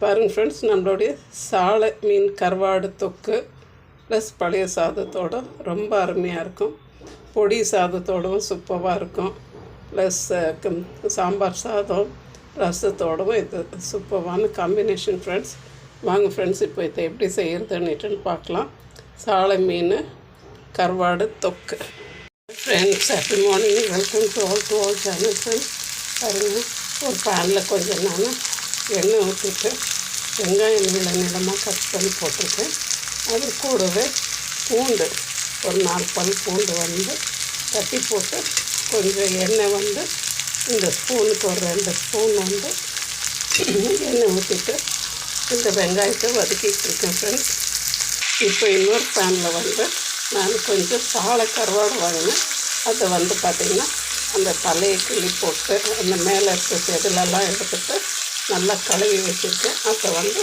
பாருங்கள் ஃப்ரெண்ட்ஸ் நம்மளுடைய சாலை மீன் கருவாடு தொக்கு ப்ளஸ் பழைய சாதத்தோட ரொம்ப அருமையாக இருக்கும். பொடி சாதத்தோடவும் சூப்பராக இருக்கும். ப்ளஸ் சாம்பார் சாதம் ரசத்தோடவும் இது சூப்பரான காம்பினேஷன் ஃப்ரெண்ட்ஸ் வாங்க ஃப்ரெண்ட்ஸ் இப்போ இதை எப்படி செய்கிறதுன்னுட்டுன்னு பார்க்கலாம். சாலை மீன் கருவாடு தொக்கு. Friends happy morning welcome to all to all channel friends பாருங்கள் ஒரு பேனில் கொஞ்சம் நான் எண்ணெய் ஊற்றிட்டு வெங்காயம் நீள நீளமாக கட் பண்ணி போட்டிருக்கேன். அது கூடவே பூண்டு ஒரு நாலு பல் பூண்டு வந்து தட்டி போட்டு கொஞ்சம் எண்ணெய் வந்து இந்த ஸ்பூனுக்கு ஒரு ரெண்டு ஸ்பூன் வந்து எண்ணெய் ஊற்றிட்டு இந்த வெங்காயத்தை வதக்கிட்டு இருக்கேன் ஃப்ரெண்ட்ஸ் இப்போ இன்னொரு பேனில் வந்து நான் கொஞ்சம் சாலை கருவாடு வாங்கினேன். அதை வந்து பார்த்திங்கன்னா அந்த தலையை கிள்ளி போட்டு அந்த மேலே இருக்க செதிலெல்லாம் எடுத்துட்டு நல்லா கழுவி வச்சுருக்கேன். அதை வந்து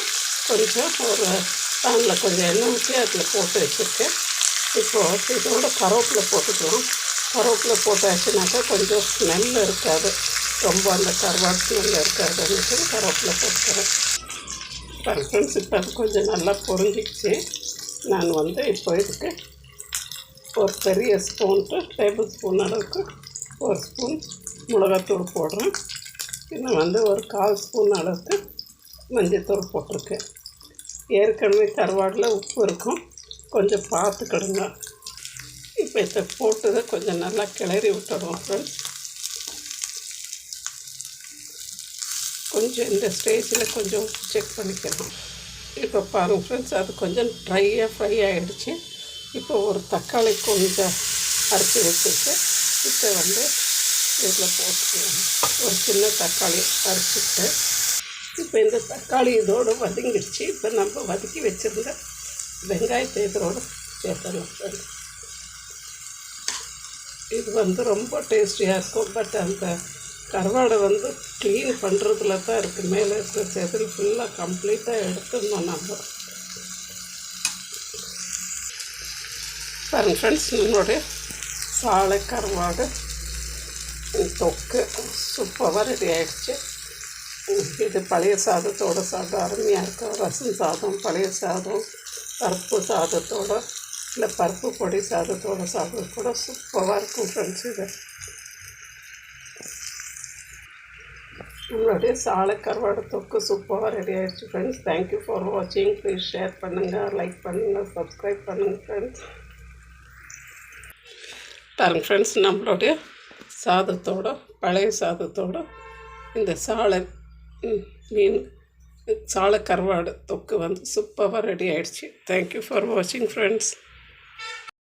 கொஞ்சம் ஒரு பேனில் கொஞ்சம் எண்ணெய் ஊற்றி அதில் போட்டு வச்சுருக்கேன். இப்போது இதோட கருவேப்பிலை போட்டுக்கலாம். கருவேப்பிலை போட்டாச்சுனாக்கா கொஞ்சம் ஸ்மெல் இருக்காது. ரொம்ப அந்த கருவாடு ஸ்மெல் இருக்காதுன்னு சொல்லி கருவேப்பிலை போட்டுக்கிறேன். ஃப்ரெண்ட்ஸ் இப்போ அது கொஞ்சம் நல்லா பொரிஞ்சிச்சு நான் வந்து இப்போ இதுக்கு ஒரு பெரிய ஸ்பூன்ட்டு டேபிள் ஸ்பூன் அளவுக்கு ஒரு ஸ்பூன் மிளகாத்தூள் போடுறேன். இன்னும் வந்து ஒரு கால் ஸ்பூன் அளவுக்கு மஞ்சத்தூள் போட்டிருக்கேன். ஏற்கனவே கருவாடில் உப்பு இருக்கும். கொஞ்சம் பார்த்துக்கிடுங்க இப்போ இதை போட்டதை கொஞ்சம் நல்லா கிளறி விட்டுறோம் ஃப்ரெண்ட்ஸ் கொஞ்சம் இந்த ஸ்டேஜில் கொஞ்சம் உப்பு செக் பண்ணிக்கணும் இப்போ பாருங்கள் ஃப்ரெண்ட்ஸ் அது கொஞ்சம் ட்ரையாக ஃப்ரை ஆகிடுச்சு இப்போ ஒரு தக்காளி கொஞ்சம் அரைச்சி வச்சுட்டு இப்போ வந்து இதில் போட்டுக்கலாம். ஒரு சின்ன தக்காளி அரைச்சிட்டு. இப்போ இந்த தக்காளி இதோடு வதங்கிடுச்சு. இப்போ நம்ம வதக்கி வச்சுருந்த வெங்காயத்தை இதோடு சேர்த்துடலாம். friends. இது வந்து ரொம்ப டேஸ்டியாக இருக்கும். பட் அந்த கருவாடை வந்து க்ளீன் பண்ணுறதுல தான் இருக்குது மேலே இருக்கிற செதில் ஃபுல்லாக கம்ப்ளீட்டாக எடுத்துடணும் நம்ம. பாருங்கள் ஃப்ரெண்ட்ஸ் நம்மளுடைய சாலை கருவாடு. தொக்கு சூப்பராக ரெடி ஆகிடுச்சு இது பழைய சாதத்தோட சாதம் அருமையாக இருக்கும் ரசம் சாதம் பழைய சாதம் பருப்பு சாதத்தோட இல்லை பருப்பு பொடி சாதத்தோட சாதம் கூட சூப்பராக இருக்கும் ஃப்ரெண்ட்ஸ் இது நம்மளுடைய சாலை கருவாடு தொக்கு சூப்பராக ரெடி ஆகிடுச்சு ஃப்ரெண்ட்ஸ் தேங்க்யூ ஃபார் வாட்சிங் ப்ளீஸ் ஷேர் பண்ணுங்கள் லைக் பண்ணுங்கள் சப்ஸ்கிரைப் பண்ணுங்கள் ஃப்ரெண்ட்ஸ் பாருங்க ஃப்ரெண்ட்ஸ் நம்மளுடைய சாதத்தோட பழைய சாதத்தோட இந்த சாலை மீன் சாலை கருவாடு தொக்கு வந்து சூப்பராக ரெடி ஆகிடுச்சி தேங்க்யூ ஃபார் வாட்சிங் ஃப்ரெண்ட்ஸ்